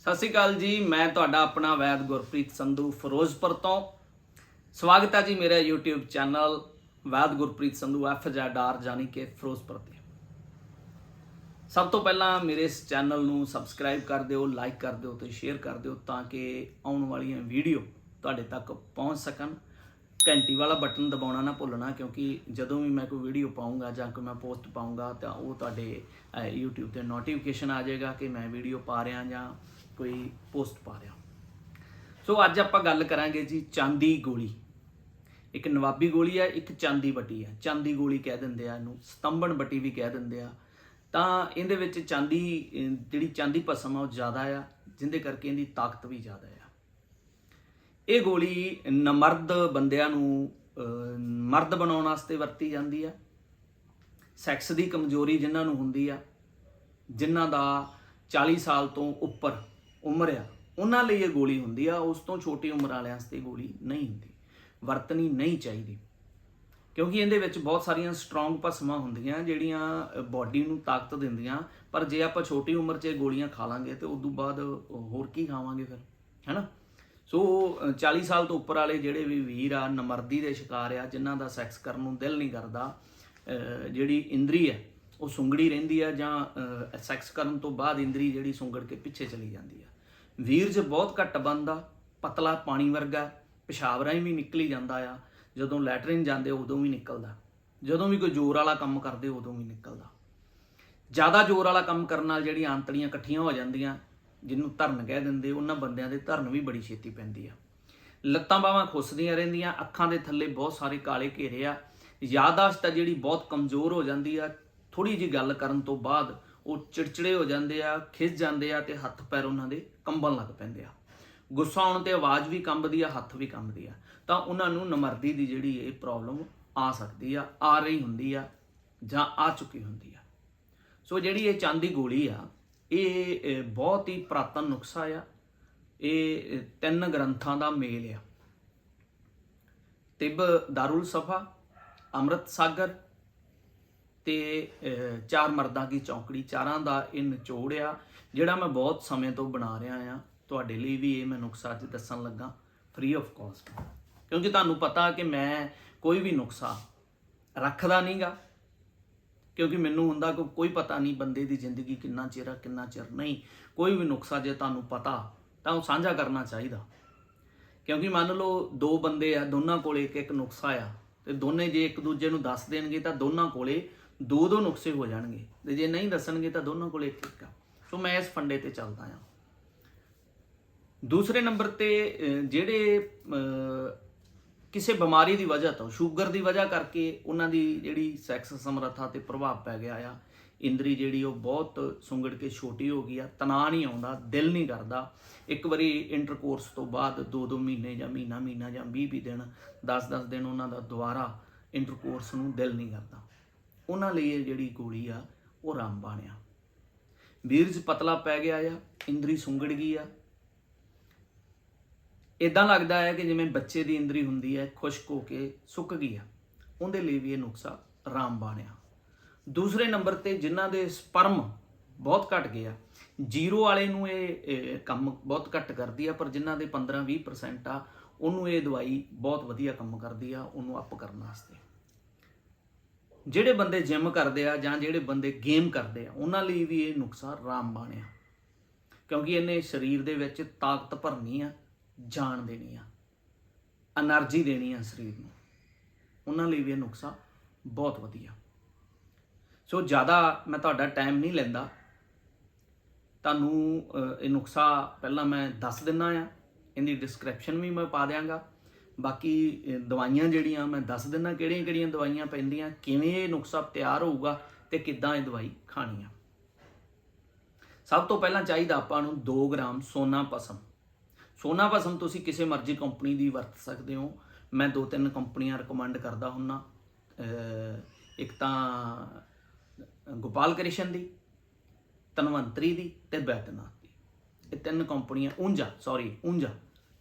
ਸਤਿ ਸ਼੍ਰੀ ਅਕਾਲ ਜੀ ਮੈਂ ਤੁਹਾਡਾ ਆਪਣਾ ਵੈਦ ਗੁਰਪ੍ਰੀਤ ਸੰਧੂ ਫਿਰੋਜ਼ਪੁਰ ਤੋਂ। ਸਵਾਗਤ ਹੈ ਜੀ ਮੇਰਾ YouTube ਚੈਨਲ ਵੈਦ ਗੁਰਪ੍ਰੀਤ ਸੰਧੂ ਐਫਜੈਡਆਰ ਜਾਨੀ ਕਿ ਫਿਰੋਜ਼ਪੁਰ ਤੇ। ਸਭ ਤੋਂ ਪਹਿਲਾਂ ਮੇਰੇ ਇਸ ਚੈਨਲ ਨੂੰ ਸਬਸਕ੍ਰਾਈਬ ਕਰ ਦਿਓ ਲਾਈਕ ਕਰ ਦਿਓ ਤੇ ਸ਼ੇਅਰ ਕਰ ਦਿਓ ਤਾਂ ਕਿ ਆਉਣ ਵਾਲੀਆਂ ਵੀਡੀਓ ਤੁਹਾਡੇ ਤੱਕ ਪਹੁੰਚ ਸਕਣ। ਘੰਟੀ ਵਾਲਾ ਬਟਨ ਦਬਾਉਣਾ ਨਾ ਭੁੱਲਣਾ ਕਿਉਂਕਿ ਜਦੋਂ ਵੀ ਮੈਂ ਕੋਈ ਵੀਡੀਓ ਪਾਉਂਗਾ ਜਾਂ ਕੋਈ ਮੈਂ ਪੋਸਟ ਪਾਉਂਗਾ ਤਾਂ ਉਹ ਤੁਹਾਡੇ ਅਹ, YouTube ਤੇ ਨੋਟੀਫਿਕੇਸ਼ਨ ਆ ਜਾਏਗਾ ਕਿ ਮੈਂ ਵੀਡੀਓ ਪਾ ਰਿਹਾ ਜਾਂ ਕੋਈ ਪੋਸਟ ਪਾ ਰਿਹਾ। ਸੋ ਅੱਜ ਆਪਾਂ ਗੱਲ ਕਰਾਂਗੇ ਜੀ ਚਾਂਦੀ ਗੋਲੀ। ਇੱਕ ਨਵਾਬੀ ਗੋਲੀ ਹੈ, ਇੱਕ ਚਾਂਦੀ ਬੱਟੀ ਹੈ। ਚਾਂਦੀ ਗੋਲੀ ਕਹਿ ਦਿੰਦੇ ਆ ਇਹਨੂੰ ਸਤੰਬਣ ਬੱਟੀ ਵੀ ਕਹਿ ਦਿੰਦੇ ਆ। ਤਾਂ ਇਹਦੇ ਵਿੱਚ ਚਾਂਦੀ, ਜਿਹੜੀ ਚਾਂਦੀ ਭਸਮ ਆ ਉਹ ਜ਼ਿਆਦਾ ਆ, ਜਿੰਦੇ ਕਰਕੇ ਇਹਦੀ ਤਾਕਤ ਵੀ ਜ਼ਿਆਦਾ ਆ। ਇਹ ਗੋਲੀ ਨਮਰਦ ਬੰਦਿਆਂ ਨੂੰ ਮਰਦ ਬਣਾਉਣ ਵਾਸਤੇ ਵਰਤੀ ਜਾਂਦੀ ਆ। ਸੈਕਸ ਦੀ ਕਮਜ਼ੋਰੀ ਜਿਨ੍ਹਾਂ ਨੂੰ ਹੁੰਦੀ ਆ ਜਿਨ੍ਹਾਂ ਦਾ 40 ਸਾਲ ਤੋਂ ਉੱਪਰ ਉਮਰ ਆ। ਉਹਨਾਂ ਲਈ ਇਹ ਗੋਲੀ ਹੁੰਦੀ ਆ ਉਸ ਤੋਂ ਛੋਟੀ ਉਮਰ ਵਾਲਿਆਂ ਵਾਸਤੇ ਗੋਲੀ ਨਹੀਂ ਹੁੰਦੀ। ਵਰਤਣੀ ਨਹੀਂ ਚਾਹੀਦੀ। ਕਿਉਂਕਿ ਇਹਦੇ ਵਿੱਚ ਬਹੁਤ ਸਾਰੀਆਂ ਸਟਰੋਂਗ ਭਸਮਾਂ ਹੁੰਦੀਆਂ ਜਿਹੜੀਆਂ ਬਾਡੀ ਨੂੰ ਤਾਕਤ ਦਿੰਦੀਆਂ। ਪਰ ਜੇ ਆਪਾਂ ਛੋਟੀ ਉਮਰ 'ਚ ਇਹ ਗੋਲੀਆਂ ਖਾ ਲਾਂਗੇ ਤੇ ਉਸ ਤੋਂ ਬਾਅਦ ਹੋਰ ਕੀ ਖਾਵਾਂਗੇ ਫਿਰ? ਹੈਨਾ? ਸੋ ਅ, 40 ਸਾਲ ਤੋਂ ਉੱਪਰ ਵਾਲੇ ਜਿਹੜੇ ਵੀ ਵੀਰ ਆ ਨਮਰਦੀ ਦੇ ਸ਼ਿਕਾਰ ਆ ਜਿਨ੍ਹਾਂ ਦਾ ਸੈਕਸ ਕਰਨ ਨੂੰ ਦਿਲ ਨਹੀਂ ਕਰਦਾ ਜਿਹੜੀ ਇੰਦਰੀ ਹੈ ਉਹ ਸੁੰਗੜੀ ਰਹਿੰਦੀ ਆ ਜਾਂ ਸੈਕਸ ਕਰਨ ਤੋਂ ਬਾਅਦ ਇੰਦਰੀ ਜਿਹੜੀ ਸੁੰਗੜ ਕੇ ਪਿੱਛੇ ਚਲੀ ਜਾਂਦੀ ਆ। ਵੀਰਜ ਬਹੁਤ ਘੱਟ ਬੰਦਾ, ਪਤਲਾ ਪਾਣੀ ਵਰਗਾ ਪਿਸ਼ਾਬ ਰਾਹੀਂ ਵੀ ਨਿਕਲੀ ਜਾਂਦਾ ਆ, ਜਦੋਂ ਲੈਟਰਿਨ ਜਾਂਦੇ ਉਦੋਂ ਵੀ ਨਿਕਲਦਾ। ਜਦੋਂ ਵੀ ਕੋਈ ਜ਼ੋਰ ਵਾਲਾ ਕੰਮ ਕਰਦੇ ਉਦੋਂ ਵੀ ਨਿਕਲਦਾ। ਜ਼ਿਆਦਾ ਜ਼ੋਰ ਵਾਲਾ ਕੰਮ ਕਰਨ ਨਾਲ ਜਿਹੜੀਆਂ ਆਂਤੜੀਆਂ ਇਕੱਠੀਆਂ ਹੋ ਜਾਂਦੀਆਂ, ਜਿਹਨੂੰ ਧਰਨ ਕਹਿ ਦਿੰਦੇ, ਉਹਨਾਂ ਬੰਦਿਆਂ ਦੇ ਧਰਨ ਵੀ ਬੜੀ ਛੇਤੀ ਪੈਂਦੀ ਆ। ਲੱਤਾਂ ਬਾਹਾਂ ਖੁੱਸਦੀਆਂ ਰਹਿੰਦੀਆਂ, ਅੱਖਾਂ ਦੇ ਥੱਲੇ ਬਹੁਤ ਸਾਰੇ ਕਾਲੇ ਘੇਰੇ ਆ। ਯਾਦਾਸ਼ਤ ਆ ਜਿਹੜੀ ਬਹੁਤ ਕਮਜ਼ੋਰ ਹੋ ਜਾਂਦੀ ਆ ਥੋੜੀ ਜੀ ਗੱਲ ਕਰਨ ਤੋਂ ਬਾਅਦ ਉਹ ਚਿੜਚਿੜੇ ਹੋ ਜਾਂਦੇ ਆ ਖਿੱਚ ਜਾਂਦੇ ਆ ਤੇ ਹੱਥ ਪੈਰ ਉਹਨਾਂ ਦੇ ਕੰਬਣ ਲੱਗ ਪੈਂਦੇ ਆ। ਗੁੱਸਾ ਆਉਣ ਤੇ ਆਵਾਜ਼ ਵੀ ਕੰਬਦੀ ਆ, ਹੱਥ ਵੀ ਕੰਬਦੀ ਆ। ਤਾਂ ਉਹਨਾਂ ਨੂੰ ਨਮਰਦੀ ਦੀ ਜਿਹੜੀ ਇਹ ਪ੍ਰੋਬਲਮ ਆ ਸਕਦੀ ਆ ਆ ਰਹੀ ਹੁੰਦੀ ਆ ਜਾਂ ਆ ਚੁੱਕੀ ਹੁੰਦੀ ਆ। ਸੋ ਜਿਹੜੀ ਇਹ ਚਾਂਦੀ ਗੋਲੀ ਆ, ਇਹ ਬਹੁਤ ਹੀ ਪ੍ਰਾਤਨ ਨੁਕਸਾ ਆ। ਇਹ ਤਿੰਨ ਗ੍ਰੰਥਾਂ ਦਾ ਮੇਲ ਆ। ਤਿਬ ਦਾਰੁਲ ਸਫਾ ਅੰਮ੍ਰਿਤ ਸਾਗਰ ਤੇ ਚਾਰ ਮਰਦਾਂ ਦੀ ਚੌਂਕੜੀ, ਚਾਰਾਂ ਦਾ ਇਹ ਨਿਚੋੜ ਆ, ਜਿਹੜਾ ਮੈਂ ਬਹੁਤ ਸਮੇਂ ਤੋਂ ਬਣਾ ਰਿਹਾ ਆ। ਤੁਹਾਡੇ ਲਈ ਵੀ ਇਹ ਮੈਂ ਨੁਕਸਾ ਅੱਜ ਦੱਸਣ ਲੱਗਾ ਫ੍ਰੀ ਆਫ ਕਾਸਟ ਕਿਉਂਕਿ ਤੁਹਾਨੂੰ ਪਤਾ ਕਿ ਮੈਂ ਕੋਈ ਵੀ ਨੁਕਸਾ ਰੱਖਦਾ ਨਹੀਂਗਾ। ਕਿਉਂਕਿ ਮੈਨੂੰ ਹੁੰਦਾ ਕਿ, ਕੋਈ ਪਤਾ ਨਹੀਂ ਬੰਦੇ ਦੀ ਜ਼ਿੰਦਗੀ ਕਿੰਨਾ ਚਿਰ ਆ, ਕਿੰਨਾ ਚਿਰ ਨਹੀਂ। ਕੋਈ ਵੀ ਨੁਕਸਾ ਜੇ ਤੁਹਾਨੂੰ ਪਤਾ, ਤਾਂ ਉਹ ਸਾਂਝਾ ਕਰਨਾ ਚਾਹੀਦਾ। ਕਿਉਂਕਿ ਮੰਨ ਲਓ ਦੋ ਬੰਦੇ ਆ, ਦੋਨਾਂ ਕੋਲੇ ਇੱਕ ਇੱਕ ਨੁਕਸਾ ਆ, ਤੇ ਦੋਨੇ ਜੇ ਇੱਕ ਦੂਜੇ ਨੂੰ ਦੱਸ ਦੇਣਗੇ, ਤਾਂ ਦੋਨਾਂ ਕੋਲੇ ਦੋ ਦੋ ਨੁਕਸੇ ਹੋ ਜਾਣਗੇ ਤੇ ਜੇ ਨਹੀਂ ਦੱਸਣਗੇ ਤਾਂ ਦੋਨਾਂ ਕੋਲ ਇੱਕ ਇੱਕ ਆ। ਸੋ ਮੈਂ ਇਸ ਫੰਡੇ ਤੇ ਚੱਲਦਾ ਆ ਦੂਸਰੇ ਨੰਬਰ ਤੇ ਜਿਹੜੇ ਕਿਸੇ ਬਿਮਾਰੀ ਦੀ ਵਜ੍ਹਾ ਤੋਂ, ਸ਼ੂਗਰ ਦੀ ਵਜ੍ਹਾ ਕਰਕੇ ਉਹਨਾਂ ਦੀ ਜਿਹੜੀ ਸੈਕਸ ਸਮਰੱਥਾ ਤੇ ਪ੍ਰਭਾਵ ਪੈ ਗਿਆ ਆ, ਇੰਦਰੀ ਜਿਹੜੀ ਉਹ ਬਹੁਤ ਸੁੰਗੜ ਕੇ ਛੋਟੀ ਹੋ ਗਈ ਆ, ਤਣਾਅ ਨਹੀਂ ਆਉਂਦਾ, ਦਿਲ ਨਹੀਂ ਕਰਦਾ। ਇੱਕ ਵਾਰੀ ਇੰਟਰਕੋਰਸ ਤੋਂ ਬਾਅਦ 2-2 ਮਹੀਨੇ ਜਾਂ ਮਹੀਨਾ ਮਹੀਨਾ ਜਾਂ 20-20 ਦਿਨ 10-10 ਦਿਨ ਉਹਨਾਂ ਦਾ ਦੁਬਾਰਾ ਇੰਟਰਕੋਰਸ ਨੂੰ ਦਿਲ ਨਹੀਂ ਕਰਦਾ। ਉਹਨਾਂ ਲਈ ਇਹ ਜਿਹੜੀ ਗੋਲੀ ਆ, ਉਹ ਰਾਮਬਾਣ ਆ ਵੀਰਜ ਪਤਲਾ ਪੈ ਗਿਆ ਆ, ਇੰਦਰੀ ਸੁੰਗੜ ਗਈ ਆ। ਇਦਾਂ ਲੱਗਦਾ ਹੈ ਕਿ ਜਿਵੇਂ ਬੱਚੇ ਦੀ ਇੰਦਰੀ ਹੁੰਦੀ ਹੈ, ਖੁਸ਼ਕ ਹੋ ਕੇ ਸੁੱਕ ਗਈ ਆ। ਉਹਦੇ ਲਈ ਵੀ ਇਹ ਨੁਕਸਾ ਰਾਮਬਾਣ ਬਣਿਆ। ਦੂਸਰੇ ਨੰਬਰ ਤੇ ਜਿਨ੍ਹਾਂ ਦੇ ਸਪਰਮ ਬਹੁਤ ਘਟ ਗਿਆ ਜ਼ੀਰੋ ਵਾਲੇ ਨੂੰ ਇਹ ਇਹ ਕੰਮ ਬਹੁਤ ਘੱਟ ਕਰਦੀ ਆ, ਪਰ ਜਿਨ੍ਹਾਂ ਦੇ 15-20% ਆ, ਉਹਨੂੰ ਇਹ ਦਵਾਈ ਬਹੁਤ ਵਧੀਆ ਕੰਮ ਕਰਦੀ ਆ, ਉਹਨੂੰ ਅਪ ਕਰਨ ਵਾਸਤੇ। ਜਿਹੜੇ ਬੰਦੇ ਜਿੰਮ ਕਰਦੇ ਆ ਜਾਂ ਜਿਹੜੇ ਬੰਦੇ ਗੇਮ ਕਰਦੇ ਆ, ਉਹਨਾਂ ਲਈ ਵੀ ਇਹ ਨੁਕਸਾ ਰਾਮ ਬਾਣਿਆ ਕਿਉਂਕਿ ਇਹਨੇ ਸਰੀਰ ਦੇ ਵਿੱਚ ਤਾਕਤ ਭਰਨੀ ਆ, ਜਾਨ ਦੇਣੀ ਆ એનર્ਜੀ ਦੇਣੀ ਆ ਸਰੀਰ ਨੂੰ। ਉਹਨਾਂ ਲਈ ਵੀ ਇਹ ਨੁਕਸਾ ਬਹੁਤ ਵਧੀਆ। ਸੋ ਜ਼ਿਆਦਾ ਮੈਂ ਤੁਹਾਡਾ ਟਾਈਮ ਨਹੀਂ ਲੈਂਦਾ। ਤੁਹਾਨੂੰ ਇਹ ਨੁਕਸਾ ਪਹਿਲਾਂ ਮੈਂ ਦੱਸ ਦਿੰਦਾ ਆ। ਇਹਦੀ ਡਿਸਕ੍ਰਿਪਸ਼ਨ ਵੀ ਮੈਂ ਪਾ ਦਿਆਂਗਾ। ਬਾਕੀ ਦਵਾਈਆਂ ਜਿਹੜੀਆਂ ਮੈਂ ਦੱਸ ਦਿੰਦਾ ਕਿਹੜੀਆਂ ਕਿਹੜੀਆਂ ਦਵਾਈਆਂ ਪੈਂਦੀਆਂ, ਕਿਵੇਂ ਇਹ ਨੁਸਖਾ ਤਿਆਰ ਹੋਊਗਾ ਤੇ ਕਿੱਦਾਂ ਇਹ ਦਵਾਈ ਖਾਣੀ ਆ। ਸਭ ਤੋਂ ਪਹਿਲਾਂ ਚਾਹੀਦਾ ਆਪਾਂ ਨੂੰ 2 ਗ੍ਰਾਮ ਸੋਨਾ ਪਸਮ ਸੋਨਾ ਪਸਮ ਤੁਸੀਂ ਕਿਸੇ ਮਰਜ਼ੀ ਕੰਪਨੀ ਦੀ ਵਰਤ ਸਕਦੇ ਹੋ। ਮੈਂ ਦੋ ਤਿੰਨ ਕੰਪਨੀਆਂ ਰეკਮੈਂਡ ਕਰਦਾ ਹੁੰਨਾ। ਇੱਕ ਤਾਂ ਗੋਪਾਲ ਕ੍ਰਿਸ਼ਨ ਦੀ, ਧਨਵੰਤਰੀ ਦੀ ਤੇ ਬੈਦਨਾਥ ਦੀ। ਇਹ ਤਿੰਨ ਕੰਪਨੀਆਂ ਉਂਝਾ ਸੌਰੀ ਉਂਝਾ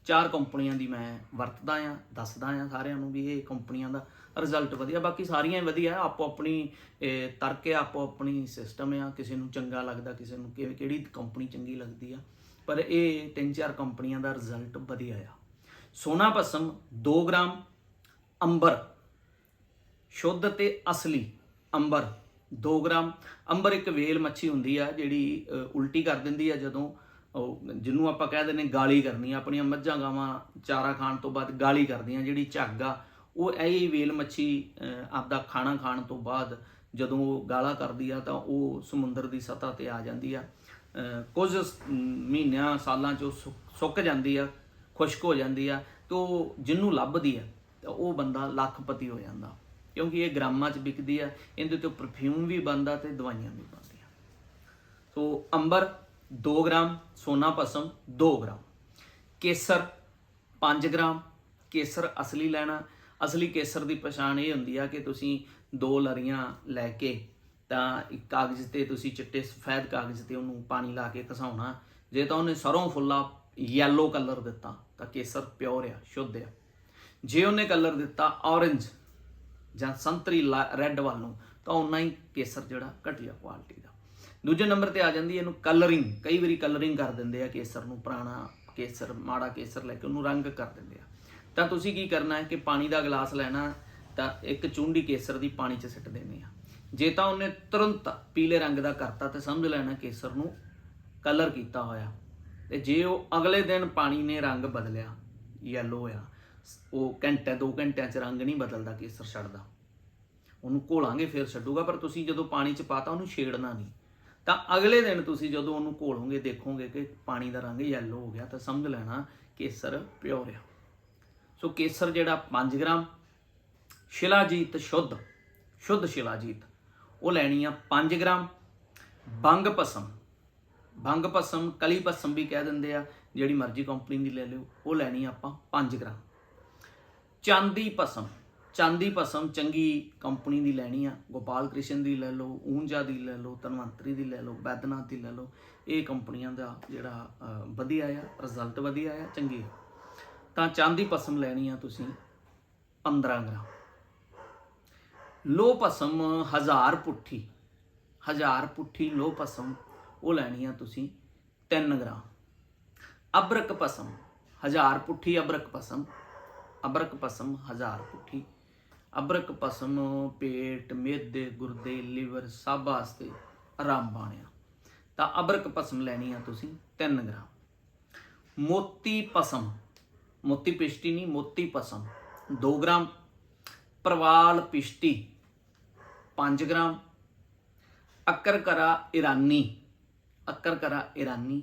ਚਾਰ ਕੰਪਨੀਆਂ ਦੀ ਮੈਂ ਵਰਤਦਾ ਆ, ਦੱਸਦਾ ਆ ਸਾਰਿਆਂ ਨੂੰ ਵੀ ਇਹ ਕੰਪਨੀਆਂ ਦਾ ਰਿਜ਼ਲਟ ਵਧੀਆ। ਬਾਕੀ ਸਾਰੀਆਂ ਹੀ ਵਧੀਆ, ਆਪੋ ਆਪਣੀ ਤਰਕ ਹੈ ਆਪੋ ਆਪਣੀ ਸਿਸਟਮ ਆ, ਕਿਸੇ ਨੂੰ ਚੰਗਾ ਲੱਗਦਾ, ਕਿਸੇ ਨੂੰ ਕਿ- ਕਿਹੜੀ ਕੰਪਨੀ ਚੰਗੀ ਲੱਗਦੀ ਆ। ਪਰ ਇਹ ਤਿੰਨ ਚਾਰ ਕੰਪਨੀਆਂ ਦਾ ਰਿਜ਼ਲਟ ਵਧੀਆ ਆ। ਸੋਨਾ ਭਸਮ 2 ਗ੍ਰਾਮ, ਅੰਬਰ। ਸ਼ੁੱਧ ਤੇ ਅਸਲੀ, ਅੰਬਰ। 2 ਗ੍ਰਾਮ, ਅੰਬਰ ਇੱਕ ਵੇਲ ਮੱਛੀ ਹੁੰਦੀ ਆ, ਜਿਹੜੀ ਉਲਟੀ ਕਰ ਦਿੰਦੀ ਆ ਜਦੋਂ ਉਹ ਜਿਹਨੂੰ ਆਪਾਂ ਕਹਿ ਦਿੰਦੇ ਗਾਲੀ ਕਰਨੀ ਆਪਣੀਆਂ ਮੱਝਾਂ ਗਾਵਾਂ ਚਾਰਾ ਖਾਣ ਤੋਂ ਬਾਅਦ ਗਾਲੀ ਕਰਦੀਆਂ, ਜਿਹੜੀ ਝੱਗ ਆ, ਉਹ ਇਹ ਵੇਲ ਮੱਛੀ ਆਪਦਾ ਖਾਣਾ ਖਾਣ ਤੋਂ ਬਾਅਦ ਜਦੋਂ ਉਹ ਗਾਲਾ ਕਰਦੀ ਆ ਤਾਂ ਉਹ ਸਮੁੰਦਰ ਦੀ ਸਤਹ ਤੇ ਆ ਜਾਂਦੀ ਆ। ਕੁਝ ਮਹੀਨਿਆਂ, ਸਾਲਾਂ ਚ ਉਹ ਸੁੱਕ- ਸੁੱਕ ਜਾਂਦੀ ਆ, ਖੁਸ਼ਕ ਹੋ ਜਾਂਦੀ ਆ, ਤੇ ਉਹ ਜਿਹਨੂੰ ਲੱਭਦੀ ਆ, ਤਾਂ ਉਹ ਬੰਦਾ ਲੱਖਪਤੀ ਹੋ ਜਾਂਦਾ। ਕਿਉਂਕਿ ਇਹ ਗ੍ਰਾਮਾਂ 'ਚ ਵਿਕਦੀ ਆ, ਇਹਦੇ ਤੋਂ ਪਰਫਿਊਮ ਵੀ ਬਣਦਾ ਤੇ ਦਵਾਈਆਂ ਵੀ ਬਣਦੀਆਂ। ਸੋ ਅੰਬਰ 2 ਗ੍ਰਾਮ, ਸੋਨਾ ਪਸਮ 2 ਗ੍ਰਾਮ। ਕੇਸਰ 5 ਗ੍ਰਾਮ, ਕੇਸਰ ਅਸਲੀ ਲੈਣਾ। ਅਸਲੀ ਕੇਸਰ ਦੀ ਪਛਾਣ ਇਹ ਹੁੰਦੀ ਆ ਕਿ ਤੁਸੀਂ ਦੋ ਲਰੀਆਂ ਲੈ ਕੇ ਤਾਂ ਇੱਕ ਕਾਗਜ਼ ਤੇ ਤੁਸੀਂ ਚਿੱਟੇ ਸਫੈਦ ਕਾਗਜ਼ ਤੇ ਉਹਨੂੰ ਪਾਣੀ ਲਾ ਕੇ ਘਸਾਉਣਾ। ਜੇ ਤਾਂ ਉਹਨੇ ਸਰੋਂ ਫੁੱਲਾ ਯੈਲੋ ਕਲਰ ਦਿੱਤਾ, ਤਾਂ ਕੇਸਰ ਪਿਓਰ ਆ, ਸ਼ੁੱਧ ਆ। ਜੇ ਉਹਨੇ ਕਲਰ ਦਿੱਤਾ ਔਰੰਜ ਜਾਂ ਸੰਤਰੀ ਰੈੱਡ ਵੱਲ ਨੂੰ, ਤਾਂ ਉਨਾ ਹੀ ਕੇਸਰ ਜਿਹੜਾ ਘਟੀਆ ਕੁਆਲਿਟੀ ਦਾ। ਦੂਜੇ ਨੰਬਰ ਤੇ ਆ ਜਾਂਦੀ ਇਹਨੂੰ ਕਲਰਿੰਗ ਕਈ ਵਾਰੀ ਕਲਰਿੰਗ ਕਰ ਦਿੰਦੇ ਆ ਕੇਸਰ ਨੂੰ, ਪੁਰਾਣਾ ਕੇਸਰ, ਮਾੜਾ ਕੇਸਰ ਲੈ ਕੇ ਉਹਨੂੰ ਰੰਗ ਕਰ ਦਿੰਦੇ ਆ। ਤਾਂ ਤੁਸੀਂ ਕੀ ਕਰਨਾ ਹੈ ਕਿ ਪਾਣੀ ਦਾ ਗਲਾਸ ਲੈਣਾ ਤਾਂ ਇੱਕ ਚੁੰਡੀ ਕੇਸਰ ਦੀ ਪਾਣੀ 'ਚ ਸਿੱਟ ਦੇਣੀ ਆ। ਜੇ ਤਾਂ ਉਹਨੇ ਤੁਰੰਤ ਪੀਲੇ ਰੰਗ ਦਾ ਕਰਤਾ ਤੇ ਸਮਝ ਲੈਣਾ ਕੇਸਰ ਨੂੰ ਕਲਰ ਕੀਤਾ ਹੋਇਆ। ਤੇ ਜੇ ਉਹ ਅਗਲੇ ਦਿਨ ਪਾਣੀ ਨੇ ਰੰਗ ਬਦਲਿਆ ਯੈਲੋ ਆ, ਉਹ ਘੰਟੇ, ਦੋ ਘੰਟਿਆਂ 'ਚ ਰੰਗ ਨਹੀਂ ਬਦਲਦਾ ਕੇਸਰ ਛੱਡਦਾ। ਉਹਨੂੰ ਘੋਲਾਂਗੇ, ਫਿਰ ਛੱਡੂਗਾ, ਪਰ ਤੁਸੀਂ ਜਦੋਂ ਪਾਣੀ 'ਚ ਪਾਤਾ ਉਹਨੂੰ ਛੇੜਨਾ ਨਹੀਂ। ਤਾਂ ਅਗਲੇ ਦਿਨ ਤੁਸੀਂ ਜਦੋਂ ਉਹਨੂੰ ਘੋਲੋਗੇ, ਦੇਖੋਗੇ ਕਿ ਪਾਣੀ ਦਾ ਰੰਗ ਯੈਲੋ ਹੋ ਗਿਆ, ਤਾਂ ਸਮਝ ਲੈਣਾ ਕੇਸਰ ਪਿਓਰ ਆ। ਸੋ ਕੇਸਰ ਜਿਹੜਾ 5 ਗ੍ਰਾਮ, ਸ਼ਿਲਾਜੀਤ ਸ਼ੁੱਧ ਸ਼ੁੱਧ ਸ਼ਿਲਾਜੀਤ। ਉਹ ਲੈਣੀ ਆ 5 ਗ੍ਰਾਮ ਬੰਗ ਪਸਮ ਬੰਗ ਪਸਮ ਕਲੀ ਪਸਮ ਵੀ ਕਹਿ ਦਿੰਦੇ ਆ, ਜਿਹੜੀ ਮਰਜ਼ੀ ਕੰਪਨੀ ਦੀ ਲੈ ਲਿਓ, ਉਹ ਲੈਣੀ ਆ ਆਪਾਂ 5 ਗ੍ਰਾਮ। ਚਾਂਦੀ ਪਸਮ ਚਾਂਦੀ ਪਸਮ ਚੰਗੀ ਕੰਪਨੀ ਦੀ ਲੈਣੀ ਆ, ਗੋਪਾਲ ਕ੍ਰਿਸ਼ਨ ਦੀ ਲੈ ਲਓ, ਊਂਜਾ ਦੀ ਲੈ ਲਓ, ਧਨਵੰਤਰੀ ਦੀ ਲੈ ਲਓ, ਬੈਦਨਾਥ ਦੀ ਲੈ ਲਓ, ਇਹ ਕੰਪਨੀਆਂ ਦਾ ਜਿਹੜਾ ਵਧੀਆ ਆ ਰਿਜ਼ਲਟ ਵਧੀਆ ਆ, ਚੰਗੀ ਤਾਂ ਚਾਂਦੀ ਪਸਮ ਲੈਣੀ ਆ ਤੁਸੀਂ 15 ਗ੍ਰਾਮ। ਲੋ ਪਸਮ ਹਜ਼ਾਰ ਪੁੱਠੀ ਹਜ਼ਾਰ ਪੁੱਠੀ ਲੋ ਪਸਮ ਉਹ ਲੈਣੀ ਆ ਤੁਸੀਂ 3 ਗ੍ਰਾਮ। ਅਬਰਕ ਪਸਮ ਹਜ਼ਾਰ ਪੁੱਠੀ ਅਬਰਕ ਪਸਮ ਅਬਰਕ ਪਸਮ ਹਜ਼ਾਰ ਪੁੱਠੀ ਅਬਰਕ ਪਸਮ ਪੇਟ ਮਿਹਦੇ ਗੁਰਦੇ, ਲਿਵਰ ਸਭ ਵਾਸਤੇ ਆਰਾਮ ਬਾਣਿਆ। ਤਾਂ ਅਬਰਕ ਪਸਮ ਲੈਣੀ ਆ ਤੁਸੀਂ 3 ਗ੍ਰਾਮ। ਮੋਤੀ ਪਸਮ ਮੋਤੀ ਪਿਸ਼ਟੀ ਨਹੀਂ, ਮੋਤੀ ਪਸਮ 2 ਗ੍ਰਾਮ। ਪ੍ਰਵਾਲ ਪਿਸ਼ਟੀ 5 ਗ੍ਰਾਮ। ਅਕਰਕਰਾ ਇਰਾਨੀ ਅਕਰਕਰਾ ਇਰਾਨੀ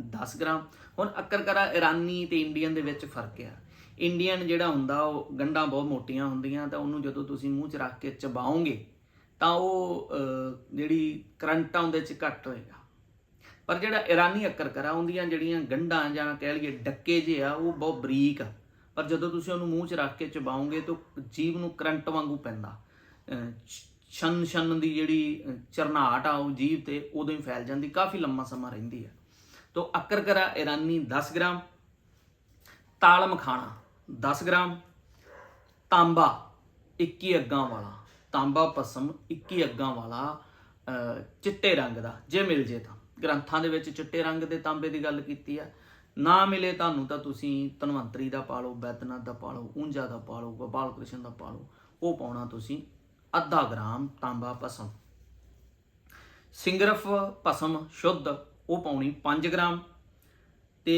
10 ਗ੍ਰਾਮ। ਹੁਣ ਅਕਰਕਰਾ ਇਰਾਨੀ ਤੇ ਇੰਡੀਅਨ ਦੇ ਵਿੱਚ ਫ਼ਰਕ ਆ। ਇੰਡੀਅਨ ਜਿਹੜਾ ਹੁੰਦਾ ਉਹ ਗੰਢਾਂ ਬਹੁਤ ਮੋਟੀਆਂ ਹੁੰਦੀਆਂ ਤਾਂ ਉਹਨੂੰ ਜਦੋਂ ਤੁਸੀਂ ਮੂੰਹ 'ਚ ਰੱਖ ਕੇ ਚਬਾਓਗੇ ਤਾਂ ਉਹ ਜਿਹੜੀ ਕਰੰਟ ਆ ਉਹਦੇ 'ਚ ਘੱਟ ਹੋਏਗਾ। ਪਰ ਜਿਹੜਾ ਇਰਾਨੀ ਅਕਰਕਰਾ ਹੁੰਦੀਆਂ ਜਿਹੜੀਆਂ ਗੰਢਾਂ ਜਾਂ ਕਹਿ ਲਈਏ ਡੱਕੇ ਜੇ ਆ ਉਹ ਬਹੁਤ ਬਰੀਕ ਆ। ਪਰ ਜਦੋਂ ਤੁਸੀਂ ਉਹਨੂੰ ਮੂੰਹ 'ਚ ਰੱਖ ਕੇ ਚਬਾਓਗੇ ਤਾਂ ਜੀਭ ਨੂੰ ਕਰੰਟ ਵਾਂਗੂ ਪੈਂਦਾ। ਛ- ਛਨ ਛਨ ਦੀ ਜਿਹੜੀ ਅਹ, ਆ ਉਹ ਜੀਭ ਤੇ ਉਦੋਂ ਹੀ ਫੈਲ ਜਾਂਦੀ ਕਾਫੀ ਲੰਮਾ ਸਮਾਂ ਰਹਿੰਦੀ ਹੈ ਤੋ ਅਕਰਕਰਾ ਇਰਾਨੀ 10 ਗ੍ਰਾਮ ਤਾਲ ਮਖਾਣਾ 10 ਗ੍ਰਾਮ। ਤਾਂਬਾ 21 ਅੱਗਾਂ ਵਾਲਾ। ਤਾਂਬਾ ਪਸਮ 21 ਅੱਗਾਂ ਵਾਲਾ ਚਿੱਟੇ ਰੰਗ ਦਾ, ਜੇ ਮਿਲ ਜੇ ਤਾਂ। ਗ੍ਰੰਥਾਂ ਦੇ ਵਿੱਚ ਚਿੱਟੇ ਰੰਗ ਦੇ ਤਾਂਬੇ ਦੀ ਗੱਲ ਕੀਤੀ ਆ। ਨਾ ਮਿਲੇ ਤੁਹਾਨੂੰ ਤਾਂ ਤੁਸੀਂ ਧਨਵੰਤਰੀ ਦਾ ਪਾ ਲਓ, ਬੈਦਨਾਥ ਦਾ ਪਾ ਲਓ ਊਂਜਾ ਦਾ ਪਾ ਲਓ ਗੋਪਾਲ ਕ੍ਰਿਸ਼ਨ ਦਾ ਪਾ ਲਓ। ਉਹ ਪਾਉਣਾ ਤੁਸੀਂ ਅੱਧਾ ਗ੍ਰਾਮ ਤਾਂਬਾ ਪਸਮ। ਸਿੰਗਰਫ ਪਸਮ ਸ਼ੁੱਧ, ਉਹ ਪਾਉਣੀ 5 ਗ੍ਰਾਮ। ਤੇ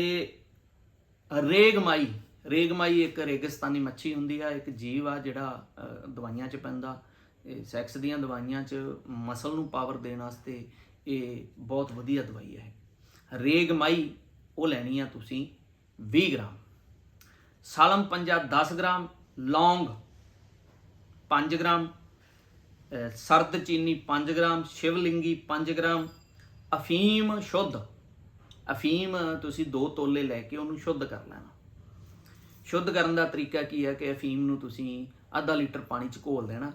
ਰੇਗਮਾਈ ਰੇਗਮਾਈ ਇੱਕ ਰੇਗਿਸਤਾਨੀ ਮੱਛੀ ਹੁੰਦੀ ਆ, ਇੱਕ ਜੀਵ ਆ ਜਿਹੜਾ ਦਵਾਈਆਂ 'ਚ ਪੈਂਦਾ। ਇਹ ਸੈਕਸ ਦੀਆਂ ਦਵਾਈਆਂ 'ਚ ਮਸਲ ਨੂੰ ਪਾਵਰ ਦੇਣ ਵਾਸਤੇ ਇਹ ਬਹੁਤ ਵਧੀਆ ਦਵਾਈ ਹੈ। ਰੇਗਮਾਈ ਉਹ ਲੈਣੀ ਆ ਤੁਸੀਂ 20 ਗ੍ਰਾਮ। ਸਾਲਮ ਪੰਜਾ 10 ਗ੍ਰਾਮ, ਲੌਂਗ 5 ਗ੍ਰਾਮ ਸਰਦ ਚੀਨੀ 5 ਗ੍ਰਾਮ, ਸ਼ਿਵਲਿੰਗੀ 5 ਗ੍ਰਾਮ, ਅਫੀਮ ਸ਼ੁੱਧ। ਅਫੀਮ ਤੁਸੀਂ 2 ਤੋਲੇ ਲੈ ਕੇ ਉਹਨੂੰ ਸ਼ੁੱਧ ਕਰ ਲੈਣਾ। ਸ਼ੁੱਧ ਕਰਨ ਦਾ ਤਰੀਕਾ ਕੀ ਹੈ ਕਿ ਅਫੀਮ ਨੂੰ ਤੁਸੀਂ ਅੱਧਾ ਲੀਟਰ ਪਾਣੀ 'ਚ ਘੋਲ ਦੇਣਾ।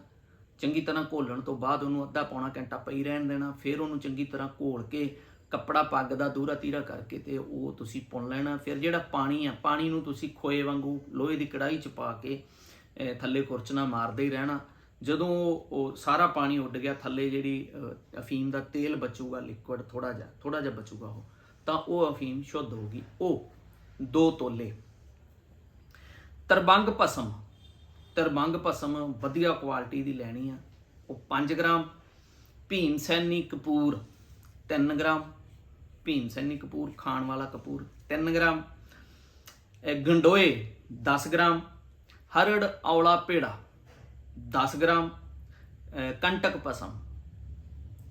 ਚੰਗੀ ਤਰ੍ਹਾਂ ਘੋਲਣ ਤੋਂ ਬਾਅਦ ਉਹਨੂੰ ਅੱਧਾ ਪੌਣਾ ਘੰਟਾ ਪਈ ਰਹਿਣ ਦੇਣਾ। ਫਿਰ ਉਹਨੂੰ ਚੰਗੀ ਤਰ੍ਹਾਂ ਘੋਲ ਕੇ ਕੱਪੜਾ ਪੱਗ ਦਾ ਦੂਰਾ ਤੀਰਾ ਕਰਕੇ ਤੇ ਉਹ ਤੁਸੀਂ ਪੁਣ ਲੈਣਾ। ਫਿਰ ਜਿਹੜਾ ਪਾਣੀ ਆ, ਪਾਣੀ ਨੂੰ ਤੁਸੀਂ ਖੋਏ ਵਾਂਗੂ ਲੋਹੇ ਦੀ ਕੜਾਈ 'ਚ ਪਾ ਕੇ ਥੱਲੇ ਖੁਰਚਣਾ ਮਾਰਦੇ ਹੀ ਰਹਿਣਾ। ਜਦੋਂ ਉਹ ਸਾਰਾ ਪਾਣੀ ਉੱਡ ਗਿਆ, ਥੱਲੇ ਜਿਹੜੀ ਅਫੀਮ ਦਾ ਤੇਲ ਬਚੂਗਾ ਲਿਕੁਇਡ ਥੋੜਾ ਜਿਹਾ ਥੋੜਾ ਜਿਹਾ ਬਚੂਗਾ ਉਹ, ਤਾਂ ਉਹ ਅਫੀਮ ਸ਼ੁੱਧ ਹੋਗੀ ਉਹ 2 ਤੋਲੇ। ਤਰਬੰਗ ਭਸਮ। ਤਰਬੰਗ ਭਸਮ ਵਧੀਆ ਕੁਆਲਿਟੀ ਦੀ ਲੈਣੀ ਆ। ਉਹ 5 ਗ੍ਰਾਮ, ਭੀਮ ਸੈਨੀ ਕਪੂਰ 3 ਗ੍ਰਾਮ, ਭੀਮ ਸੈਨੀ ਕਪੂਰ ਖਾਣ ਵਾਲਾ ਕਪੂਰ 3 ਗ੍ਰਾਮ ਗੰਡੋਏ 10 ਗ੍ਰਾਮ, ਹਰੜ ਔਲਾ ਪੇੜਾ 10 ਗ੍ਰਾਮ ਕੰਟਕ ਪਸਮ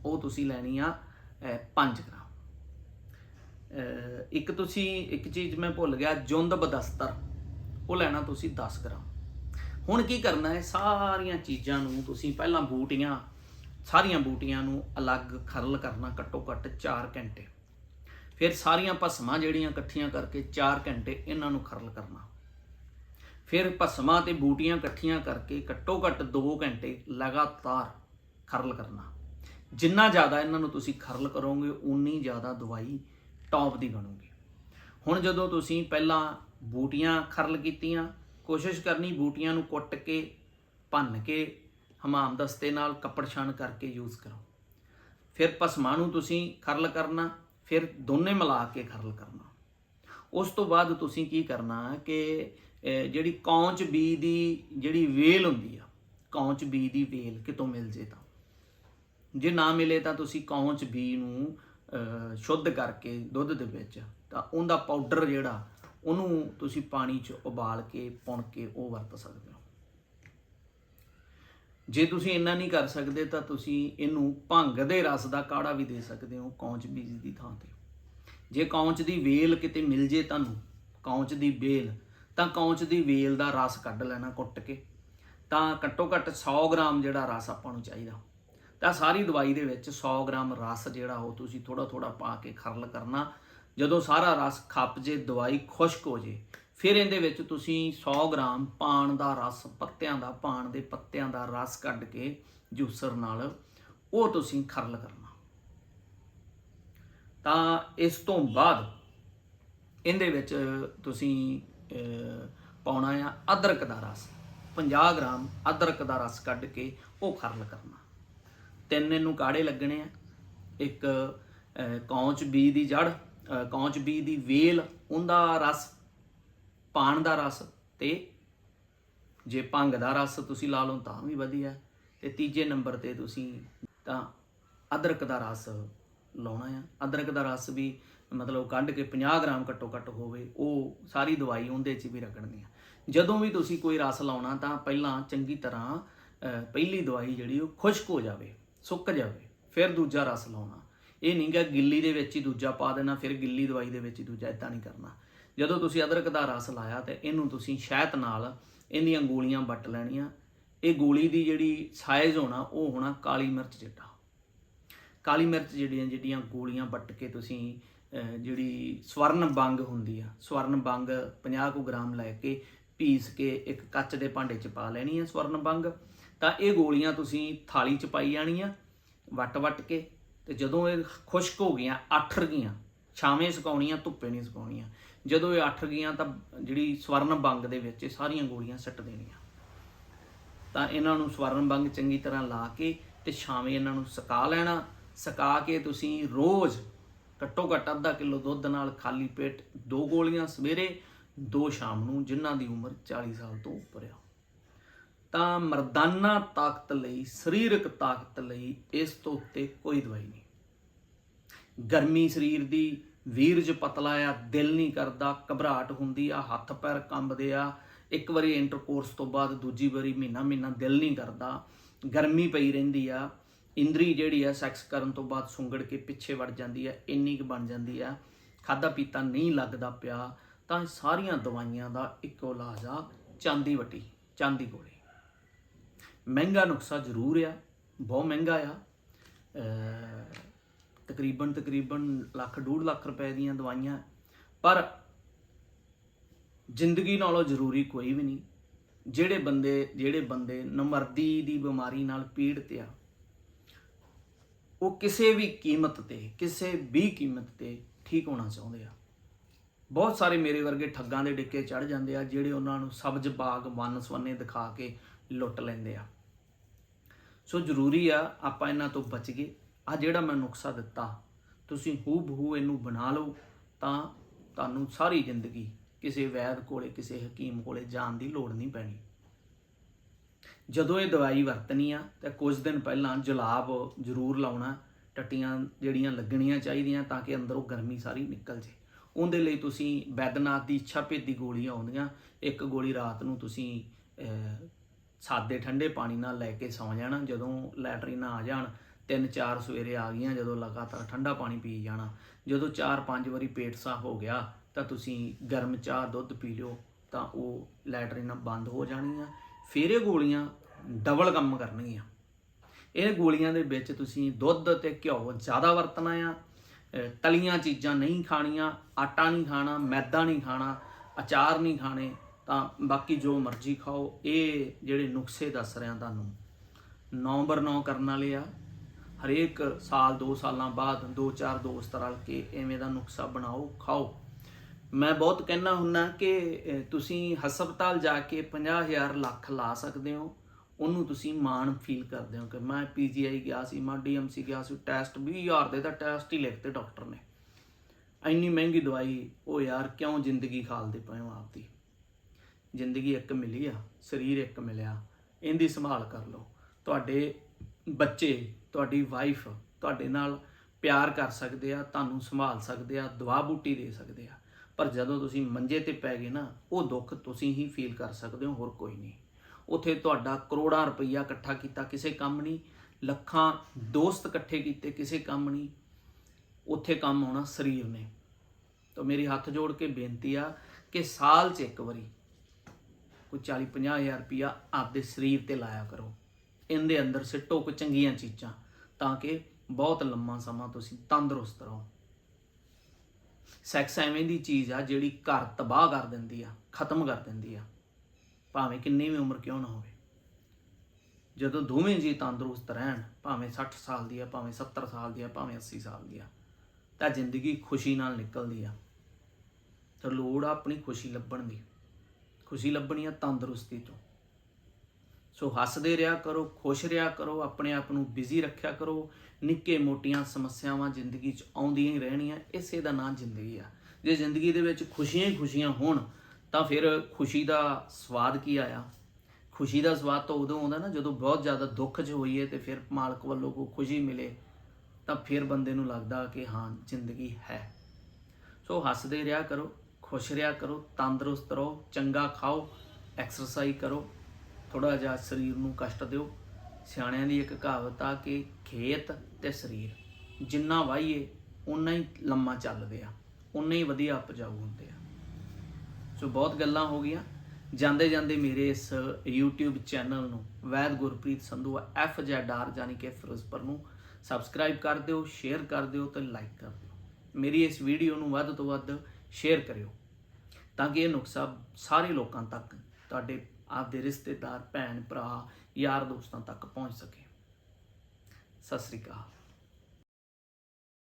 ਉਹ ਤੁਸੀਂ ਲੈਣੀ ਆ 5 ਗ੍ਰਾਮ। ਇੱਕ ਤੁਸੀਂ ਇੱਕ ਚੀਜ਼ ਮੈਂ ਭੁੱਲ ਗਿਆ, ਜੁੰਦ ਬਦਸਤਰ। ਉਹ ਲੈਣਾ ਤੁਸੀਂ 10 ਗ੍ਰਾਮ। ਹੁਣ ਕੀ ਕਰਨਾ ਹੈ? ਸਾਰੀਆਂ ਚੀਜ਼ਾਂ ਨੂੰ ਤੁਸੀਂ ਪਹਿਲਾਂ ਬੂਟੀਆਂ, ਸਾਰੀਆਂ ਬੂਟੀਆਂ ਨੂੰ ਅਲੱਗ ਖਰਲ ਕਰਨਾ ਘੱਟੋ ਘੱਟ 4 ਘੰਟੇ। ਫਿਰ ਸਾਰੀਆਂ ਭਸਮਾਂ ਜਿਹੜੀਆਂ ਇਕੱਠੀਆਂ ਕਰਕੇ 4 ਘੰਟੇ ਇਹਨਾਂ ਨੂੰ ਖਰਲ ਕਰਨਾ। ਫਿਰ ਭਸਮਾਂ ਤੇ ਬੂਟੀਆਂ ਇਕੱਠੀਆਂ ਕਰਕੇ ਘੱਟੋ ਘੱਟ 2 ਘੰਟੇ ਲਗਾਤਾਰ ਖਰਲ ਕਰਨਾ। ਜਿੰਨਾ ਜ਼ਿਆਦਾ ਇਹਨਾਂ ਨੂੰ ਤੁਸੀਂ ਖਰਲ ਕਰੋਗੇ ਉਨੀ ਜ਼ਿਆਦਾ ਦਵਾਈ ਟੌਪ ਦੀ ਬਣੂਗੀ। ਹੁਣ ਜਦੋਂ ਤੁਸੀਂ ਪਹਿਲਾਂ ਬੂਟੀਆਂ ਖਰਲ ਕੀਤੀਆਂ, ਕੋਸ਼ਿਸ਼ ਕਰਨੀ ਬੂਟੀਆਂ ਨੂੰ ਕੁੱਟ ਕੇ, ਭੰਨ ਕੇ, ਹਮਾਮ ਦਸਤੇ ਨਾਲ ਕੱਪੜ ਛਾਣ ਕਰਕੇ ਯੂਜ਼ ਕਰੋ। ਫਿਰ ਭਸਮਾਂ ਨੂੰ ਤੁਸੀਂ ਖਰਲ ਕਰਨਾ, ਫਿਰ ਦੋਨੇ ਮਿਲਾ ਕੇ ਖਰਲ ਕਰਨਾ। ਉਸ ਤੋਂ ਬਾਅਦ ਤੁਸੀਂ ਕੀ ਕਰਨਾ ਕਿ ਜਿਹੜੀ ਕੌਂਚ ਬੀ ਦੀ ਜਿਹੜੀ ਵੇਲ ਹੁੰਦੀ ਆ, ਕੌਂਚ ਬੀ ਦੀ ਵੇਲ ਕਿਤੋਂ ਮਿਲ ਜੇ ਤਾਂ। ਜੇ ਨਾ ਮਿਲੇ ਤਾਂ ਤੁਸੀਂ ਕੌਂਚ ਬੀ ਨੂੰ ਸ਼ੁੱਧ ਕਰਕੇ ਦੁੱਧ ਦੇ ਵਿੱਚ, ਤਾਂ ਉਹਦਾ ਪਾਊਡਰ ਜਿਹੜਾ ਉਹਨੂੰ ਤੁਸੀਂ ਪਾਣੀ 'ਚ ਉਬਾਲ ਕੇ, ਪੁਣ ਕੇ ਉਹ ਵਰਤ ਸਕਦੇ ਹੋ। ਜੇ ਤੁਸੀਂ ਇੰਨਾ ਨਹੀਂ ਕਰ ਸਕਦੇ, ਤਾਂ ਤੁਸੀਂ ਇਹਨੂੰ ਭੰਗ ਦੇ ਰਸ ਦਾ ਕਾੜਾ ਵੀ ਦੇ ਸਕਦੇ ਹੋ, ਕੌਂਚ ਬੀਜ ਦੀ ਥਾਂ ਤੇ। ਜੇ ਕੌਂਚ ਦੀ ਵੇਲ ਕਿਤੇ ਮਿਲ ਜੇ ਤੁਹਾਨੂੰ, ਕੌਂਚ ਦੀ ਵੇਲ, ਤਾਂ ਕੌਂਚ ਦੀ ਵੇਲ ਦਾ ਰਸ ਕੱਢ ਲੈਣਾ ਕੁੱਟ ਕੇ। ਤਾਂ ਘੱਟੋ ਘੱਟ 100 ਗ੍ਰਾਮ ਜਿਹੜਾ ਰਸ ਆਪਾਂ ਨੂੰ ਚਾਹੀਦਾ। ਤਾਂ ਸਾਰੀ ਦਵਾਈ ਦੇ ਵਿੱਚ 100 ਗ੍ਰਾਮ ਰਸ ਜਿਹੜਾ ਉਹ ਤੁਸੀਂ ਥੋੜਾ ਥੋੜਾ ਪਾ ਕੇ ਖਰਲ ਕਰਨਾ ਜਦੋਂ ਸਾਰਾ ਰਸ ਖੱਪ ਜੇ, ਦਵਾਈ ਖੁਸ਼ਕ ਹੋ ਜੇ, ਫਿਰ ਇਹਦੇ ਵਿੱਚ ਤੁਸੀਂ 100 ਗ੍ਰਾਮ ਪਾਣ ਦਾ ਰਸ, ਪੱਤਿਆਂ ਦਾ, ਪਾਣ ਦੇ ਪੱਤਿਆਂ ਦਾ ਰਸ ਕੱਢ ਕੇ ਜੂਸਰ ਨਾਲ ਉਹ ਤੁਸੀਂ ਖਰਲ ਕਰਨਾ। ਤਾਂ ਇਸ ਤੋਂ ਬਾਅਦ ਇਹਦੇ ਵਿੱਚ ਤੁਸੀਂ ਪਾਉਣਾ ਆ ਅਦਰਕ ਦਾ ਰਸ। 50 ਗ੍ਰਾਮ ਅਦਰਕ ਦਾ ਰਸ ਕੱਢ ਕੇ ਉਹ ਖਰਲ ਕਰਨਾ। ਤਿੰਨ ਇਹਨੂੰ ਕਾੜੇ ਲੱਗਣੇ ਆ। ਇੱਕ ਕੌਂਚ ਬੀ ਦੀ ਜੜ ਕੌਂਚ ਬੀ ਦੀ ਵੇਲ, ਉਹਦਾ ਰਸ, ਪਾਣ ਦਾ ਰਸ ਤੇ ਜੇ ਭੰਗ ਦਾ ਰਸ ਤੁਸੀਂ ਲਾ ਲਓ ਤਾਂ ਵੀ ਵਧੀਆ। ਹੈ। ਤੇ ਤੀਜੇ ਨੰਬਰ ਤੇ ਤੁਸੀਂ ਤਾਂ ਅਦਰਕ ਦਾ ਰਸ ਲਾਉਣਾ ਆ। ਅਦਰਕ ਦਾ ਰਸ ਵੀ ਮਤਲਬ ਕੱਢ ਕੇ 50 ਗ੍ਰਾਮ ਘੱਟੋ ਘੱਟ ਹੋਵੇ, ਉਹ ਸਾਰੀ ਦਵਾਈ ਉਹਦੇ 'ਚ ਵੀ ਰਗੜਨੀ ਆ। ਜਦੋਂ ਵੀ ਤੁਸੀਂ ਕੋਈ ਰਸ ਲਾਉਣਾ ਤਾਂ ਪਹਿਲਾਂ ਚੰਗੀ ਤਰ੍ਹਾਂ ਪਹਿਲੀ ਦਵਾਈ ਜਿਹੜੀ ਉਹ ਖੁਸ਼ਕ ਹੋ ਜਾਵੇ, ਸੁੱਕ ਜਾਵੇ, ਫਿਰ ਦੂਜਾ ਰਸ ਲਾਉਣਾ। ਇਹ ਨਹੀਂ ਕਿ ਗਿੱਲੀ ਦੇ ਵਿੱਚ ਹੀ ਦੂਜਾ ਪਾ ਦੇਣਾ, ਫਿਰ ਗਿੱਲੀ ਦਵਾਈ ਦੇ ਵਿੱਚ ਹੀ ਦੂਜਾ ਇਦਾਂ ਨਹੀਂ ਕਰਨਾ। ਜਦੋਂ ਤੁਸੀਂ ਅਦਰਕ ਦਾ ਰਸ ਲਾਇਆ ਤੇ ਇਹਨੂੰ ਤੁਸੀਂ ਸ਼ਹਿਦ ਨਾਲ ਇਹਦੀਆਂ ਗੋਲੀਆਂ ਵੱਟ ਲੈਣੀਆਂ। ਇਹ ਗੋਲੀ ਦੀ ਜਿਹੜੀ ਸਾਈਜ਼ ਹੋਣਾ, ਉਹ ਹੋਣਾ ਕਾਲੀ ਮਿਰਚ ਜਿੱਡਾ ਕਾਲੀ ਮਿਰਚ ਜਿਹੜੀਆਂ ਜਿਹੜੀਆਂ ਗੋਲੀਆਂ ਵੱਟ ਕੇ ਤੁਸੀਂ ਜਿਹੜੀ ਸਵਰਨ ਬੰਗ ਹੁੰਦੀ ਆ, ਸਵਰਨ ਬੰਗ 50 ਕੁ ਗ੍ਰਾਮ ਲੈ ਕੇ ਪੀਸ ਕੇ ਇੱਕ ਕੱਚ ਦੇ ਭਾਂਡੇ 'ਚ ਪਾ ਲੈਣੀ ਆ ਸਵਰਨ ਬੰਗ। ਤਾਂ ਇਹ ਗੋਲੀਆਂ ਤੁਸੀਂ ਥਾਲੀ 'ਚ ਪਾਈ ਜਾਣੀਆਂ, ਵੱਟ-ਵੱਟ ਕੇ। ਤੇ ਜਦੋਂ ਇਹ ਖੁਸ਼ਕ ਹੋ ਗਈਆਂ ਅੱਠਰ ਗਈਆਂ ਛਾਵੇਂ ਸੁਕਾਉਣੀਆਂ, ਧੁੱਪੇ ਨਹੀਂ ਸੁਕਾਉਣੀਆਂ। ਜਦੋਂ ਇਹ ਅੱਠਰ ਗਈਆਂ ਤਾਂ ਜਿਹੜੀ ਸਵਰਨ ਬੰਗ ਦੇ ਵਿੱਚ ਇਹ ਸਾਰੀਆਂ ਗੋਲੀਆਂ ਸੱਟ ਦੇਣੀਆਂ। ਤਾਂ ਇਹਨਾਂ ਨੂੰ ਸਵਰਨ ਬੰਗ ਚੰਗੀ ਤਰ੍ਹਾਂ ਲਾ ਕੇ ਤੇ ਛਾਵੇਂ ਇਹਨਾਂ ਨੂੰ ਸੁਕਾ ਲੈਣਾ। ਸੁਕਾ ਕੇ ਤੁਸੀਂ ਰੋਜ਼ ਘੱਟੋ ਘੱਟ ਅੱਧਾ ਕਿਲੋ ਦੁੱਧ ਨਾਲ ਖਾਲੀ ਪੇਟ ਦੋ ਗੋਲੀਆਂ ਸਵੇਰੇ, ਦੋ ਸ਼ਾਮ ਨੂੰ, ਜਿਨ੍ਹਾਂ ਦੀ ਉਮਰ 40 ਸਾਲ ਤੋਂ ਉੱਪਰ ਆ। ਤਾਂ ਮਰਦਾਨਾ ਤਾਕਤ ਲਈ, ਸਰੀਰਕ ਤਾਕਤ ਲਈ ਇਸ ਤੋਂ ਉੱਤੇ ਕੋਈ ਦਵਾਈ ਨਹੀਂ। ਗਰਮੀ ਸਰੀਰ ਦੀ ਵੀਰਜ ਪਤਲਾ ਆ, ਦਿਲ ਨਹੀਂ ਕਰਦਾ, ਘਬਰਾਹਟ ਹੁੰਦੀ ਆ, ਹੱਥ ਪੈਰ ਕੰਬਦੇ ਆ। ਇੱਕ ਵਾਰੀ ਇੰਟਰਕੋਰਸ ਤੋਂ ਬਾਅਦ ਦੂਜੀ ਵਾਰੀ ਮਹੀਨਾ ਮਹੀਨਾ ਦਿਲ ਨਹੀਂ ਕਰਦਾ। ਗਰਮੀ ਪਈ ਰਹਿੰਦੀ ਆ। ਇੰਦਰੀ ਜਿਹੜੀ ਆ ਸੈਕਸ ਕਰਨ ਤੋਂ ਬਾਅਦ ਸੁੰਗੜ ਕੇ ਪਿੱਛੇ ਵੜ ਜਾਂਦੀ ਆ, ਇੰਨੀ ਕੁ ਬਣ ਜਾਂਦੀ ਆ। ਖਾਦਾ ਪੀਤਾ ਨਹੀਂ ਲੱਗਦਾ ਪਿਆ, ਤਾਂ ਸਾਰੀਆਂ ਦਵਾਈਆਂ ਦਾ ਇੱਕੋ ਇਲਾਜ ਆ, ਚਾਂਦੀ ਵਟੀ, ਚਾਂਦੀ ਗੋਲੀ। ਮਹਿੰਗਾ ਨੁਕਸਾ ਜ਼ਰੂਰ ਆ, ਬਹੁਤ ਮਹਿੰਗਾ ਆ। ਤਕਰੀਬਨ ਤਕਰੀਬਨ ਲੱਖ, ਡੂਢ ਲੱਖ ਰੁਪਏ ਦੀਆਂ ਦਵਾਈਆਂ, ਪਰ ਜ਼ਿੰਦਗੀ ਨਾਲੋਂ ਜ਼ਰੂਰੀ ਕੋਈ ਵੀ ਨਹੀਂ। ਜਿਹੜੇ ਬੰਦੇ ਜਿਹੜੇ ਬੰਦੇ ਨਮਰਦੀ ਦੀ ਬਿਮਾਰੀ ਨਾਲ ਪੀੜਤ ਆ, ਉਹ ਕਿਸੇ ਵੀ ਕੀਮਤ ਤੇ, ਕਿਸੇ ਵੀ ਕੀਮਤ ਤੇ ਠੀਕ ਹੋਣਾ ਚਾਹੁੰਦੇ ਆ। ਬਹੁਤ ਸਾਰੇ ਮੇਰੇ ਵਰਗੇ ਠੱਗਾਂ ਦੇ ਡਿੱਕੇ ਚੜ ਜਾਂਦੇ ਆ, ਜਿਹੜੇ ਉਹਨਾਂ ਨੂੰ ਸਬਜ਼ ਬਾਗ, ਵੰਨ ਸਵੰਨੇ ਦਿਖਾ ਕੇ ਲੁੱਟ ਲੈਂਦੇ ਆ। ਸੋ ਜ਼ਰੂਰੀ ਆ ਆਪਾਂ ਇਹਨਾਂ ਤੋਂ ਬਚ ਗਏ। ਆ ਜਿਹੜਾ ਮੈਂ ਨੁਕਸਾ ਦਿੱਤਾ, ਤੁਸੀਂ ਹੂ ਬਹੂ ਇਹਨੂੰ ਬਣਾ ਲਓ ਤਾਂ ਤੁਹਾਨੂੰ ਸਾਰੀ ਜ਼ਿੰਦਗੀ ਕਿਸੇ ਵੈਦ ਕੋਲੇ, ਕਿਸੇ ਹਕੀਮ ਕੋਲੇ ਜਾਣ ਦੀ ਲੋੜ ਨਹੀਂ ਪੈਣੀ। ਜਦੋਂ ਇਹ ਦਵਾਈ ਵਰਤਣੀ ਆ ਤਾਂ ਕੁਝ ਦਿਨ ਪਹਿਲਾਂ ਜਲਾਬ ਜ਼ਰੂਰ ਲਾਉਣਾ, ਟੱਟੀਆਂ ਜਿਹੜੀਆਂ ਲੱਗਣੀਆਂ ਚਾਹੀਦੀਆਂ ਤਾਂ ਕਿ ਅੰਦਰੋਂ ਗਰਮੀ ਸਾਰੀ ਨਿਕਲ ਜੇ ਉਹਦੇ ਲਈ ਤੁਸੀਂ ਬੈਦਨਾਥ ਦੀ ਇੱਛਾ ਭੇਦੀ ਗੋਲੀਆਂ ਆਉਂਦੀਆਂ। ਇੱਕ ਗੋਲੀ ਰਾਤ ਨੂੰ ਤੁਸੀਂ ਸਾਦੇ ਠੰਡੇ ਪਾਣੀ ਨਾਲ ਲੈ ਕੇ ਸੌਂ ਜਾਣਾ, ਜਦੋਂ ਲੈਟਰੀਨਾਂ ਆ ਜਾਣ, ਤਿੰਨ ਚਾਰ ਸਵੇਰੇ ਆ ਗਈਆਂ, ਜਦੋਂ ਲਗਾਤਾਰ ਠੰਡਾ ਪਾਣੀ ਪੀ ਜਾਣਾ। ਜਦੋਂ 4-5 ਵਾਰੀ ਪੇਟ ਸਾਫ਼ ਹੋ ਗਿਆ, ਤਾਂ ਤੁਸੀਂ ਗਰਮ ਚਾਹ ਦੁੱਧ ਪੀ ਲਿਓ, ਤਾਂ ਉਹ ਲੈਟਰੀਨਾਂ ਬੰਦ ਹੋ ਜਾਣਗੀਆਂ। ਫਿਰ ਇਹ ਗੋਲੀਆਂ ਡਬਲ ਕੰਮ ਕਰਨਗੀਆਂ। ਇਹ ਗੋਲੀਆਂ ਦੇ ਵਿੱਚ ਤੁਸੀਂ ਦੁੱਧ ਤੇ ਘਿਓ ਜ਼ਿਆਦਾ ਵਰਤਣਾ ਆ ਤਲੀਆਂ ਚੀਜ਼ਾਂ ਨਹੀਂ ਖਾਣੀਆਂ, ਆਟਾ ਨਹੀਂ ਖਾਣਾ, ਮੈਦਾ ਨਹੀਂ ਖਾਣਾ, ਅਚਾਰ ਨਹੀਂ ਖਾਣੇ ਤਾਂ ਬਾਕੀ ਜੋ ਮਰਜ਼ੀ ਖਾਓ, ਇਹ ਜਿਹੜੇ ਨੁਸਖੇ ਦੱਸ ਰਿਹਾ ਤੁਹਾਨੂੰ ਨੰਬਰ 9 ਕਰਨ ਵਾਲੇ ਆ। ਹਰੇਕ ਸਾਲ 2 ਸਾਲਾਂ ਬਾਅਦ 2-4 ਦੋਸਤ ਰਲ ਕੇ ਐਵੇਂ ਦਾ ਨੁਕਸਾ ਬਣਾਓ, ਖਾਓ। ਮੈਂ ਬਹੁਤ ਕਹਿਣਾ ਹੁੰਨਾ ਕਿ ਤੁਸੀਂ ਹਸਪਤਾਲ ਜਾ ਕੇ 50000 ਲੱਖ ਲਾ ਸਕਦੇ ਹੋ, ਉਹਨੂੰ ਤੁਸੀਂ ਮਾਣ ਫੀਲ ਕਰਦੇ ਹੋ ਕਿ ਮੈਂ ਪੀਜੀਆਈ ਗਿਆ ਸੀ, ਮੈਂ ਡੀਐਮਸੀ ਗਿਆ ਸੀ, ਟੈਸਟ 20000 ਦੇ ਤਾਂ ਟੈਸਟ ਹੀ ਲਿਖਤੇ ਡਾਕਟਰ ਨੇ। ਇੰਨੀ ਮਹਿੰਗੀ ਦਵਾਈ, ਉਹ ਯਾਰ ਕਿਉਂ ਜ਼ਿੰਦਗੀ ਖਾਲਦੇ ਪਏ ਹੋ ਆਪਦੀ ਜ਼ਿੰਦਗੀ ਇੱਕ ਮਿਲੀ ਆ, ਸਰੀਰ ਇੱਕ ਮਿਲਿਆ, ਇਹਦੀ ਸੰਭਾਲ ਕਰ ਲਓ। ਤੁਹਾਡੇ ਬੱਚੇ, ਤੁਹਾਡੀ ਵਾਈਫ ਤੁਹਾਡੇ ਨਾਲ ਪਿਆਰ ਕਰ ਸਕਦੇ ਆ, ਤੁਹਾਨੂੰ ਸੰਭਾਲ ਸਕਦੇ ਆ, ਦਵਾ ਬੂਟੀ ਦੇ ਸਕਦੇ ਆ। ਪਰ ਜਦੋਂ ਤੁਸੀਂ ਮੰਜੇ ਤੇ ਪੈ ਗਏ ਨਾ, ਉਹ ਦੁੱਖ ਤੁਸੀਂ ਹੀ ਫੀਲ ਕਰ ਸਕਦੇ ਹੋ, ਹੋਰ ਕੋਈ ਨਹੀਂ। ਉਥੇ ਤੁਹਾਡਾ ਕਰੋੜਾਂ ਰੁਪਈਆ ਇਕੱਠਾ ਕੀਤਾ, ਕਿਸੇ ਕੰਮ ਨਹੀਂ। ਲੱਖਾਂ ਦੋਸਤ ਇਕੱਠੇ ਕੀਤੇ, ਕਿਸੇ ਕੰਮ ਨਹੀਂ। ਉੱਥੇ ਕੰਮ ਆਉਣਾ ਸਰੀਰ ਨੇ। ਤਾਂ ਮੇਰੀ ਹੱਥ ਜੋੜ ਕੇ ਬੇਨਤੀ ਆ ਕਿ ਸਾਲ 'ਚ ਇੱਕ ਵਾਰੀ ਕੋਈ 40 ਹਜ਼ਾਰ ਰੁਪਇਆ ਆਪਦੇ ਸਰੀਰ ਤੇ ਲਾਇਆ ਕਰੋ। ਇਹਦੇ ਅੰਦਰ ਸਿੱਟੋ ਕੁ ਚੰਗੀਆਂ ਚੀਜ਼ਾਂ, ਤਾਂ ਕਿ ਬਹੁਤ ਲੰਮਾ ਸਮਾਂ ਤੁਸੀਂ ਤੰਦਰੁਸਤ ਰਹੋ। ਸੈਕਸ ਐਵੇਂ ਦੀ ਚੀਜ਼ ਆ ਜਿਹੜੀ ਘਰ ਤਬਾਹ ਕਰ ਦਿੰਦੀ ਆ, ਖਤਮ ਕਰ ਦਿੰਦੀ ਆ। ਭਾਵੇਂ ਕਿੰਨੀ ਵੀ ਉਮਰ ਕਿਉਂ ਨਾ ਹੋਵੇ। ਜਦੋਂ ਦੋਵੇਂ ਜੀ ਤੰਦਰੁਸਤ ਰਹਿਣ, ਭਾਵੇਂ 60 ਸਾਲ ਦੀ ਆ, ਭਾਵੇਂ 70 ਸਾਲ ਦੀ ਆ, ਭਾਵੇਂ 80 ਸਾਲ ਦੀ ਆ, ਤਾਂ ਜ਼ਿੰਦਗੀ ਖੁਸ਼ੀ ਨਾਲ ਨਿਕਲਦੀ ਆ। ਤਾਂ ਲੋੜ ਆ ਆਪਣੀ ਖੁਸ਼ੀ ਲੱਭਣ ਦੀ। ਖੁਸ਼ੀ ਲੱਭਣੀ ਆ ਤੰਦਰੁਸਤੀ ਤੋਂ। ਸੋ ਹੱਸਦੇ ਰਿਹਾ ਕਰੋ, ਖੁਸ਼ ਰਿਹਾ ਕਰੋ, ਆਪਣੇ ਆਪ ਨੂੰ ਬਿਜ਼ੀ ਰੱਖਿਆ ਕਰੋ। ਨਿੱਕੇ ਮੋਟੀਆਂ ਸਮੱਸਿਆਵਾਂ ਜ਼ਿੰਦਗੀ 'ਚ ਆਉਂਦੀਆਂ ਹੀ ਰਹਿਣੀਆਂ, ਇਸੇ ਦਾ ਨਾਂ ਜ਼ਿੰਦਗੀ ਆ। ਜੇ ਜ਼ਿੰਦਗੀ ਦੇ ਵਿੱਚ ਖੁਸ਼ੀਆਂ ਹੀ ਖੁਸ਼ੀਆਂ ਹੋਣ, ਤਾਂ ਫਿਰ ਖੁਸ਼ੀ ਦਾ ਸਵਾਦ ਕੀ ਆਇਆ? ਖੁਸ਼ੀ ਦਾ ਸਵਾਦ ਤਾਂ ਉਦੋਂ ਆਉਂਦਾ ਨਾ, ਜਦੋਂ ਬਹੁਤ ਜ਼ਿਆਦਾ ਦੁੱਖ 'ਚ ਹੋਈਏ ਤੇ ਫਿਰ ਮਾਲਕ ਵੱਲੋਂ ਕੋਈ ਖੁਸ਼ੀ ਮਿਲੇ, ਤਾਂ ਫਿਰ ਬੰਦੇ ਨੂੰ ਲੱਗਦਾ ਕਿ ਹਾਂ, ਜ਼ਿੰਦਗੀ ਹੈ। ਸੋ ਹੱਸਦੇ ਰਿਹਾ ਕਰੋ ਖੁਸ਼ ਰਿਹਾ ਕਰੋ, ਤੰਦਰੁਸਤ ਰਹੋ, ਚੰਗਾ ਖਾਓ ਐਕਸਰਸਾਈਜ਼ ਕਰੋ ਥੋੜਾ ਜਿਹਾ ਸਰੀਰ ਨੂੰ ਕਸ਼ਟ ਦਿਓ। ਸਿਆਣਿਆਂ ਦੀ ਇੱਕ ਕਹਾਵਤ ਆ ਕਿ ਖੇਤ ਤੇ ਸਰੀਰ, ਜਿੰਨਾ ਵਾਹੀਏ ਉਨਾ ਹੀ ਲੰਮਾ ਚੱਲਦੇ ਆ ਉਨਾ ਹੀ ਵਧੀਆ ਉਪਜਾਊ ਹੁੰਦੇ ਆ। ਸੋ ਬਹੁਤ ਗੱਲਾਂ ਹੋ ਗਈਆਂ। ਜਾਂਦੇ ਜਾਂਦੇ ਮੇਰੇ ਇਸ YouTube ਚੈਨਲ ਨੂੰ ਵੈਦ Gurpreet Sandhu F Z R ਜਾਨੀ ਕਿ ਫਿਰੋਜ਼ਪੁਰ ਨੂੰ ਸਬਸਕ੍ਰਾਈਬ ਕਰ ਦਿਓ ਸ਼ੇਅਰ ਕਰ ਦਿਓ ਤੇ ਲਾਈਕ ਕਰ ਦਿਓ। ਮੇਰੀ ਇਸ ਵੀਡੀਓ ਨੂੰ ਵੱਧ ਤੋਂ ਵੱਧ ਸ਼ੇਅਰ ਕਰਿਓ ਤਾਂ ਕਿ ਇਹ ਨੁਕਸਾ ਸਾਰੇ ਲੋਕਾਂ ਤੱਕ, ਤੁਹਾਡੇ ਆਪਦੇ ਰਿਸ਼ਤੇਦਾਰ, ਭੈਣ, ਭਰਾ, ਯਾਰ ਦੋਸਤਾਂ ਤੱਕ ਪਹੁੰਚ ਸਕੇ। ਸਤਿ ਸ੍ਰੀ ਅਕਾਲ।